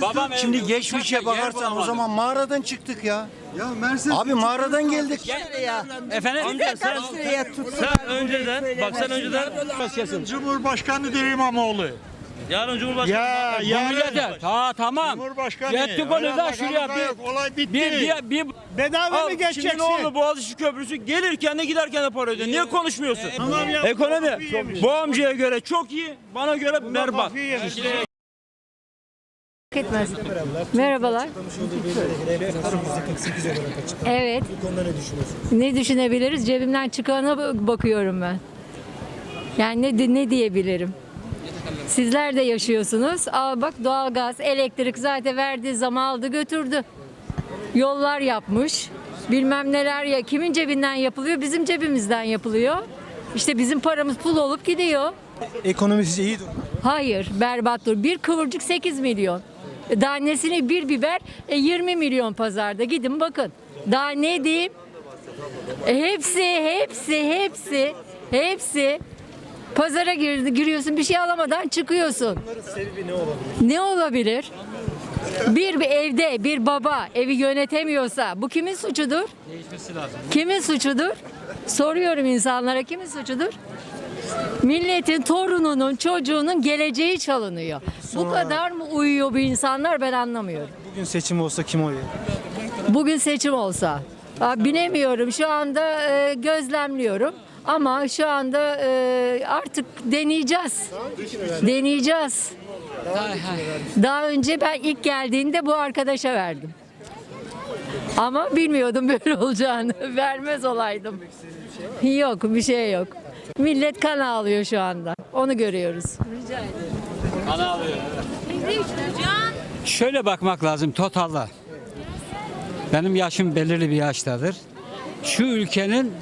Babam Şimdi geçmişe bakarsan o zaman mağaradan çıktık ya. Ya Mercedes Abi mağaradan geldik. Efendim? Amca sen, sen önceden, bak sen önceden. Cumhurbaşkanı değil İmamoğlu. Yarın Cumhurbaşkanı. Ya Bu yarın millete. Ta tamam. Cumhurbaşkanı. Yettik onu Öyle da şuraya bakanlık yok, bir Olay bitti. bir bir, bir Bedava Al, şimdi ne oldu Boğaziçi Köprüsü gelirken de giderken de para ödüyor. Niye konuşmuyorsun? Tamam ya, Ekonomi bu amcaya göre çok iyi, bana göre berbat. Kafayı yemiş. Etmez. Merhabalar. Evet. Ne düşünebiliriz? Cebimden çıkana bakıyorum ben. Yani ne ne diyebilirim? Sizler de yaşıyorsunuz. Aa bak doğalgaz, elektrik zaten verdiği zaman aldı götürdü. Yollar yapmış. Bilmem neler ya kimin cebinden yapılıyor? Bizim cebimizden yapılıyor. İşte bizim paramız pul olup gidiyor. Ekonomi sizce iyi durumda. Hayır, berbat dur. Bir kıvırcık 8 milyon. Tanesini bir biber e, 20 milyon pazarda. Gidin bakın. Daha ne diyeyim? E, hepsi, hepsi, hepsi, hepsi. Pazara gir, giriyorsun bir şey alamadan çıkıyorsun. Ne olabilir? Bir, bir evde bir baba evi yönetemiyorsa bu kimin suçudur? Kimin suçudur? Soruyorum insanlara kimin suçudur? Milletin torununun, çocuğunun geleceği çalınıyor. Bu kadar mı uyuyor bu insanlar ben anlamıyorum. Bugün seçim olsa kim oy verir? Bugün seçim olsa. Aa, Bilemiyorum şu anda e, gözlemliyorum. Ama şu anda e, artık deneyeceğiz. Deneyeceğiz. Daha önce ben ilk geldiğinde bu arkadaşa verdim. Ama bilmiyordum böyle olacağını. Vermez olaydım. Yok bir şey yok. Millet kan ağlıyor şu anda. Onu görüyoruz. Rica ederim. Şöyle bakmak lazım totalla. Benim yaşım belirli bir yaştadır. Şu ülkenin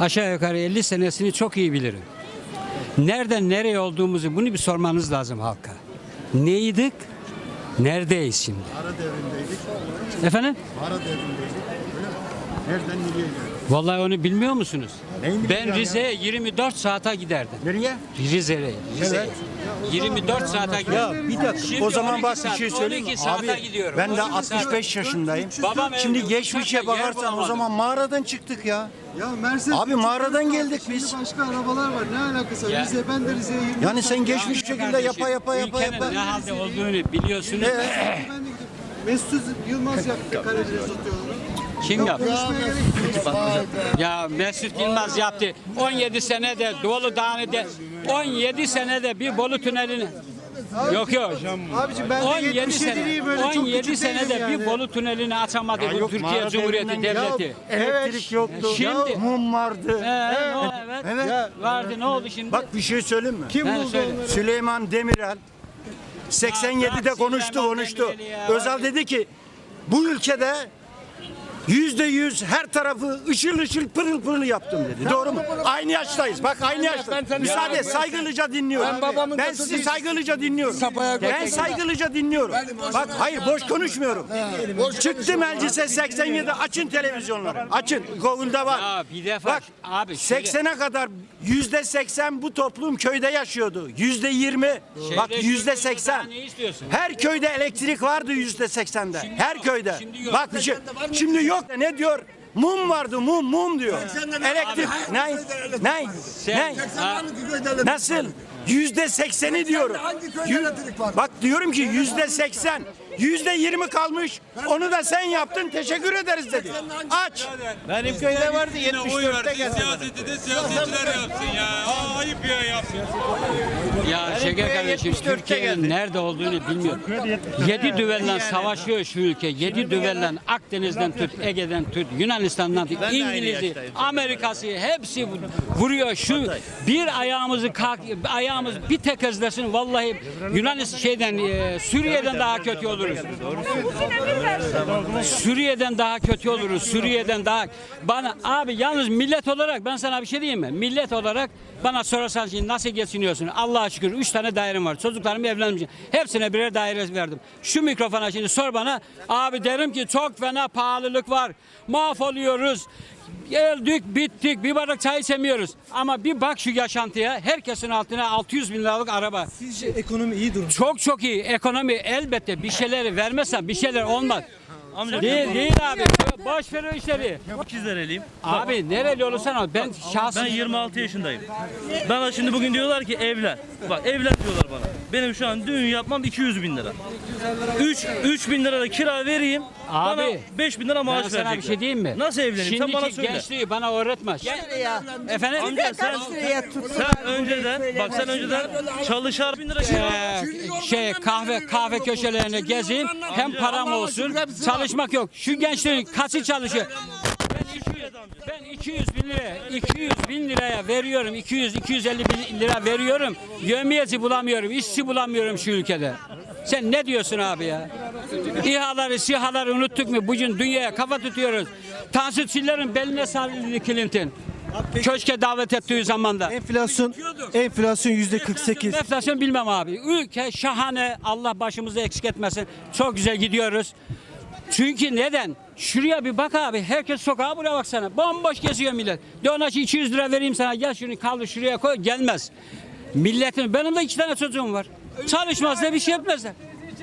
aşağı yukarı 50 senesini çok iyi bilirim. Nereden nereye olduğumuzu bunu bir sormanız lazım halka. Neydik? Neredeyiz şimdi? Ara devrindeydik. Efendim? Ara devrindeydik. Öyle mi? Nereden nereye geldik? Vallahi onu bilmiyor musunuz? Ben? Rize'ye 24 saate giderdim. Nereye? Rize'ye. Rize'ye. 24 saate giderdim. Bir dakika. Şimdi o zaman 12 bak bir saat, şey söyleyeyim. mi? 12 saate Abi gidiyorum. ben de 12 saat. 65 yaşındayım. Babam evde Şimdi geçmişe yer bakarsan o bulamadı. zaman mağaradan çıktık ya. Ya Mercedes Abi mağaradan geldik Şimdi biz. başka arabalar var. Ne alakası var? Ya. Rize ben de Rize'ye 20 Yani sen geçmiş şekilde yapa yapa yapa ülkenin yapa. ne halde olduğunu biliyorsunuz. Ee, Ben de gidip Mesut Yılmaz yaptı Karadeniz otoyolunu. Kim yaptı? Ya Mesut Yılmaz yaptı. 17 senede Dolu Dağı'nda 17 senede bir Bolu Tüneli'ni Yok yok. Abicim ben de 17 77 sene, değil böyle çok 17 küçük senede yani. bir Bolu Tüneli'ni açamadı bu yok, Türkiye Cumhuriyeti devrinden Devleti. Elektrik yoktu. Şimdi- Mum vardı. Ee, ne oldu? evet. Evet. Vardı ne oldu şimdi? Bak bir şey söyleyeyim mi? Kim He, buldu söyle. onları? Süleyman Demirel 87'de bırak konuştu Süleyman konuştu. Ya. Özal dedi ki bu ülkede yüzde yüz her tarafı ışıl ışıl pırıl pırıl yaptım dedi. Doğru mu? Aynı yaştayız. Bak aynı yaştayız. Müsaade saygılıca dinliyorum. Ben, sizi saygılıca dinliyorum. Ben saygılıca dinliyorum. Bak hayır boş konuşmuyorum. Çıktı meclise 87 açın televizyonları. Açın. Google'da var. Ya bir defa Bak abi şöyle- 80'e kadar yüzde 80 bu toplum köyde yaşıyordu. Yüzde 20 bak yüzde şurada 80. daha ne istiyorsun? Her köyde elektrik vardı yüzde 80'de. Her köyde. Bak bir şey. Şimdi yok. Ne diyor? Mum vardı mum mum diyor. Elektrik ne? Ne? Ne? Nasıl? Yüzde sekseni diyorum. Yü- Bak diyorum ki yüzde seksen. Yüzde yirmi kalmış. Onu da sen yaptın. Teşekkür ederiz dedi. Aç. Benim köyde vardı 74'te geldi. Siyaseti de siyasetçiler yapsın ya. Aa, ayıp ya yapsın. Ya Şeker kardeşim 74'te Türkiye'nin nerede olduğunu bilmiyor. Yedi düvellen savaşıyor şu ülke. Yedi düvellen Akdeniz'den tut, Ege'den tut, Yunanistan'dan tut, İngiliz'i. Amerika'sı hepsi vu- vuruyor. Şu bir ayağımızı kalk, ayağımız bir tek hızlasın vallahi Yunanistan şeyden e, Suriye'den daha kötü Suriye'den daha kötü oluruz. Suriye'den daha bana abi yalnız millet olarak ben sana bir şey diyeyim mi? Millet olarak Bana sorarsan şimdi nasıl geçiniyorsun? Allah'a şükür 3 tane dairem var. Çocuklarım evlenmiş. Hepsine birer daire verdim. Şu mikrofona şimdi sor bana. Abi derim ki çok fena pahalılık var. Mahvoluyoruz. Geldik bittik bir bardak çay içemiyoruz. Ama bir bak şu yaşantıya herkesin altına 600 bin liralık araba. Sizce ekonomi iyi durumda. Çok çok iyi. Ekonomi elbette bir şeyleri vermezsen bir şeyler olmaz. değil, değil abi. Boş ver o işleri. İkizlereliyim. Abi nereli olursan ol. Ben şahsım. Ben 26 yaşındayım. Bana şimdi bugün diyorlar ki evlen. Bak evlen diyorlar bana. Benim şu an düğün yapmam 200 bin lira. 3, 3 bin lira da kira vereyim. Abi, bana 5 bin lira Ben maaş sana verecekler. bir şey diyeyim mi? Nasıl evleneyim? Şimdiki Sen bana söyle. gençliği bana öğretme. Efendim? Amca sen, sen önceden bak sen önceden çalışar bin lira kira. Ee, şey kahve kahve köşelerine gezeyim hem param olsun çalışmak yok şu gençlerin kaçı çalışıyor ben 200 bin liraya 200 bin liraya veriyorum 200 250 bin lira veriyorum yömiyeci bulamıyorum işçi bulamıyorum şu ülkede sen ne diyorsun abi ya İHA'ları SİHA'ları unuttuk mu bugün dünyaya kafa tutuyoruz Çiller'in beline sarıldı Clinton Köşke davet ettiği zamanda. Enflasyon enflasyon yüzde 48. Enflasyon bilmem abi. Ülke şahane. Allah başımızı eksik etmesin. Çok güzel gidiyoruz. Çünkü neden? Şuraya bir bak abi. Herkes sokağa buraya baksana. Bomboş geziyor millet. Ona ki 200 lira vereyim sana. Gel şunu kaldır şuraya koy. Gelmez. Milletin. Benim de iki tane çocuğum var. Çalışmaz da bir şey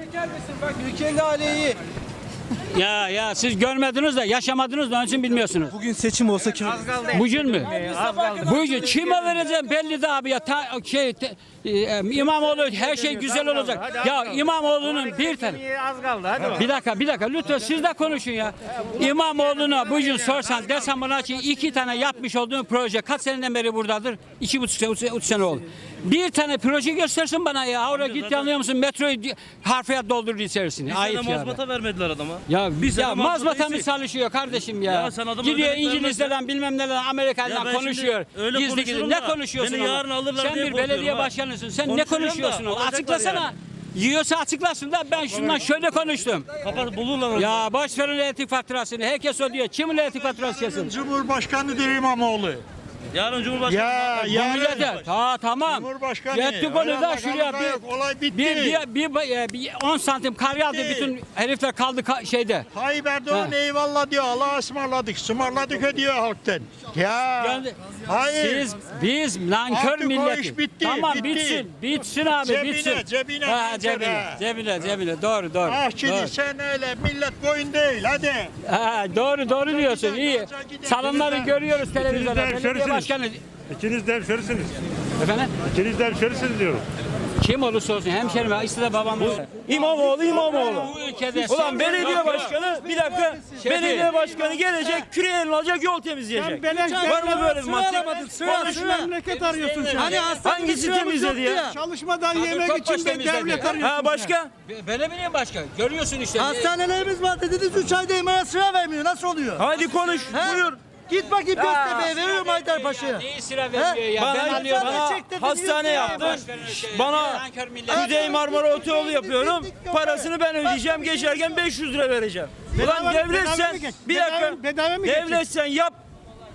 etmezler. Ülkenin hali. Ya ya siz görmediniz de yaşamadınız da onun için bilmiyorsunuz. Bugün seçim olsa kim? Bugün mü? Bugün kime vereceğim belli de abi ya. Ta, şey, te- e, İmamoğlu her şey güzel olacak. Ya İmamoğlu'nun bir tane. Az kaldı hadi. Bir dakika bir dakika lütfen siz de konuşun ya. İmamoğlu'na bugün sorsan desem buna ki iki tane yapmış olduğun proje kaç seneden beri buradadır? İki buçuk sene, üç sene- üç sene oldu. Bir tane proje göstersin bana ya. Oraya git anlıyor musun? Metroyu harfiyat doldurdu içerisini. Ayıp ya. mazbata vermediler adama. Ya Bir sene ya mazbata mı çalışıyor kardeşim ya? Ya sen Gidiyor İngilizlerden bilmem nelerden Ya Amerika'dan ben konuşuyor. öyle Gizli gizli. Ne da konuşuyorsun? beni ama? yarın alırlar Sen diye bir belediye ha. başkanısın. Sen ne da konuşuyorsun? alacaklar Açıklasana. yani. Yiyorsa açıklasın da ben şundan şöyle konuştum. Kapat bulurlar onu. Ya boş verin elektrik faturasını. Herkes ödüyor. Kimin elektrik faturası kesin? Cumhurbaşkanı değil İmamoğlu. Yarın Cumhurbaşkanı. Ya yarın millete. Ta tamam. Cumhurbaşkanı. Yettik onu da şuraya yok, bir Olay bitti. bir, bir, bir, bir, bir 10 santim kar yağdı. Bitti. Bütün herifler kaldı ka- şeyde. Tayyip Erdoğan Ha. eyvallah diyor. Allah'a ısmarladık. Ismarladık ödüyor halktan. Ya. Geldi. Hayır. Siz biz nankör Artık o milleti. iş bitti, Tamam bitti. bitsin. Bitsin abi Cebine, bitsin. cebine Ha, cebine, ha. cebine, cebine. Doğru, doğru. Ah şimdi doğru. sen öyle millet boyun değil hadi. Ha, doğru, doğru diyorsun. İyi. gider. Salonları Gider. görüyoruz televizyonda. Gider, Belediye görürsünüz. Başkanı. İkiniz de hemşerisiniz. Efendim? İkiniz de hemşerisiniz diyorum. Kim olursa olsun hemşerim var. İşte de babam. İmamoğlu İmamoğlu. Bu ülkede Ulan belediye başkanı bir dakika belediye başkanı gelecek küreğini alacak yol temizleyecek. Var mı böyle bir? Sıra sıra. Memleket arıyorsun sen. Hani hangisi temizledi ya? Çalışmadan yemek için temizledi. devlet arıyorsun. Ha başka? Ben bileyim başka. Görüyorsun işte. Hastanelerimiz var dediniz 3 ayda emeğe sıra vermiyor. Nasıl oluyor? Haydi konuş. Buyur. Git bakayım Göztepe'ye veriyorum Haydarpaşa'ya. Neyi sıra vermiyor ya? Bana, ben alıyorum. bana hastane yaptın. Bana Kuzey Marmara Otoyolu yapıyorum. Parasını ben ödeyeceğim. Geçerken 500 lira vereceğim. Ulan Bedava- bedava devletsen mı geç- bir bedava- dakika. bedava mı geçecek? Devletsen yap.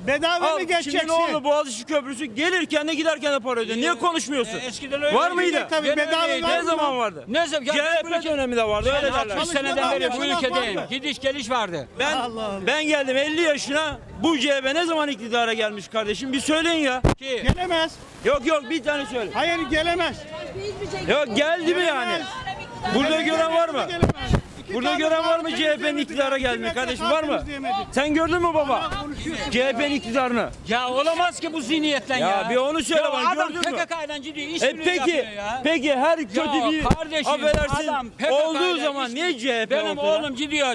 Bedava Al mı şimdi geçeceksin? ne oldu Boğaziçi Köprüsü gelirken de giderken de para ödüyor. Niye konuşmuyorsun? E, eskiden öyle Var mıydı? Tabii, Gene bedava öyleydi. var Ne mı? zaman vardı? Ne zaman? Ya CHP döneminde vardı öyle derler. 60 seneden beri bu ülkedeyim. Gidiş geliş vardı. Ben ben geldim 50 yaşına. Bu CHP ne zaman iktidara gelmiş kardeşim? Bir söyleyin ya. Ki Gelemez. Yok yok bir tane söyle. Hayır gelemez. Yok geldi mi yani? Burada gören var mı? Gelemez. Burada gören var mı CHP'nin iktidara metre kardeşim var mı? Sen gördün mü baba? CHP'nin iktidarını. ya olamaz ki bu zihniyetten ya. Ya bir onu söyle Ya bana, adam gördün mü? PKK'yla gidiyor iş E birliği peki, yapıyor ya. peki her kötü Ya bir kardeşim, affedersin adam PKK 'yla olduğu zaman iş- niye CHP Benim oldu ya? oğlum gidiyor.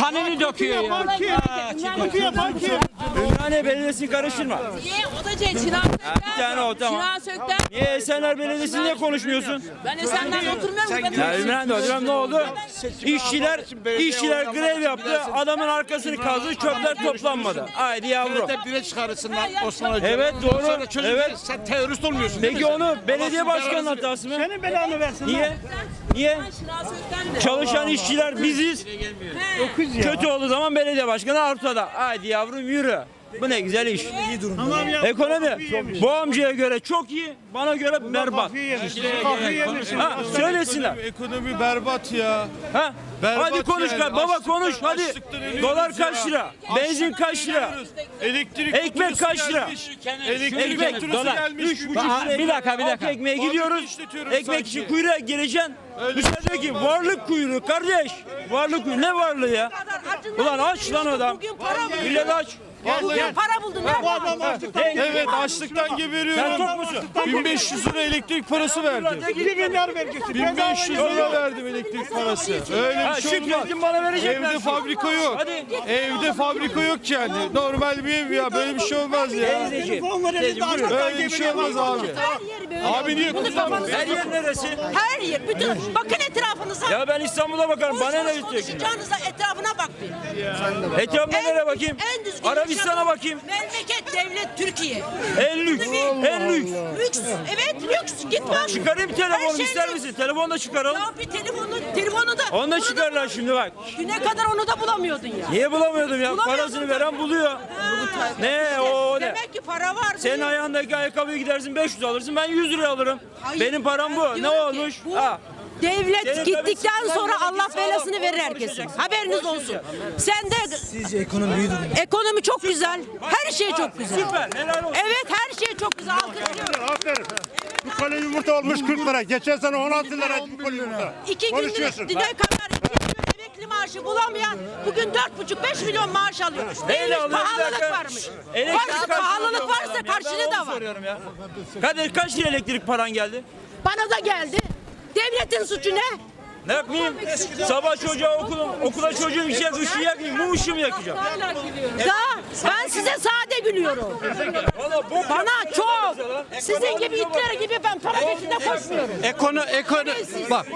Kanını döküyor ya. kim? Kim? Ümraniye Belediyesi'ni karıştırma. Niye? O da şey, Çınar Sökten. bir tane o, tamam. Çınar Sökten. Niye Esenler Belediyesi niye konuşmuyorsun? Ben Esenler'de oturmuyorum. Ben Ya Ümraniye'de hocam ne oldu? İşçiler işçiler grev yaptı. Adamın arkasını kazdı. Çöpler toplanmadı. Haydi yavrum. Bire çıkarırsınlar Osman Evet doğru. Evet. Sen terörist olmuyorsun. Peki onu belediye başkanının hatası mı? Senin belanı versin. Niye? Niye? Çınar Sökten de. Çalışan işçiler biziz. Kötü olduğu zaman belediye başkanı ortada. Haydi yavrum yürü. Bu ne güzel iş. Ekonomi bu amcaya göre çok iyi, bana göre berbat. Ha, söylesinler. Ekonomi berbat ya. Ha? Berbat hadi konuş yani. baba Açlıktan- konuş hadi. Dolar ya. kaç lira? Benzin kaç lira? Elektrik Ekmek kaç lira? Elektrik Ekmek, faturası dolar. gelmiş. Üç buçuk Aa, lira. bir dakika, bir dakika. Ekmeğe gidiyoruz. Ekmek için kuyruğa gireceksin. Dışarıda ki varlık kuyruğu kardeş. Varlık kuyruğu. Ne varlığı ya? Ulan aç lan adam. Bugün para buldun. Millet aç. Bugün para buldun. Nerede? Evet açlıktan Sen geberiyorum. tok musun? 1500 lira elektrik parası verdim. 1500 lira verdim elektrik parası. Öyle bir şey olmaz. bana verecekler. Evde fabrika yok. Evde fabrika yok yani. Normal bir ev ya. Böyle bir şey olmaz ya. Böyle bir şey olmaz abi. Her yer böyle. Abi niye Bunu kullanmıyorsun? kafanıza Her yer neresi? Her yer. Bütün bakın etrafınıza. Ya ben İstanbul'a bakarım. Bana ne bitecek? konuşacağınıza etrafına bak bir. Etrafına nereye bakayım? En düzgün Yaşayan bakayım. Memleket devlet Türkiye. En lüks. En lüks. Lüks. Evet lüks. Git bak. Çıkarayım telefonu şey ister lüks. misin? Telefonu da çıkaralım. Ya bir telefonu, telefonu da. Onu da çıkarlar şimdi bak. Güne kadar onu da bulamıyordun ya. Niye bulamıyordum ya? Bulamıyordun Parasını veren buluyor. Ha, Ne işte o ne? Demek ki para var. Senin ayağındaki ayakkabıyı gidersin 500 alırsın ben 100 liraya alırım. Hayır, Benim param ben bu. Ne diyorum ki olmuş? bu Ha. Devlet gittikten sonra Allah belasını verir herkesin. Haberiniz olsun. Sen de Sizce ekonomi iyi durumda. ekonomi çok güzel. Her şey çok güzel. Süper. Helal olsun. Evet her şey çok güzel. Alkışlıyorum. Aferin. Bu kale yumurta olmuş 40 lira. Geçen sene 16 lira bu kale yumurta. İki gündür Konuşuyorsun. düne kadar iki gün emekli maaşı bulamayan bugün dört buçuk beş milyon maaş alıyor. Neyle Neymiş alıyor? Bir pahalılık dakika. varmış. Elektrik Varsa kaç pahalılık varsa karşılığı da var. soruyorum ya. Kadir kaç lira elektrik paran geldi? Bana da geldi. Devletin suçu ne? Ne yapayım? Sabah çocuğa okulum, okula çocuğum gidecek, ışığı yakmayayım, mum ışığı mı yakacağım? Da ben size sade gülüyorum. Valla bok Bana çok. Sizin gibi itler gibi ben para peşinde koşmuyorum. Ekono, ekono, bak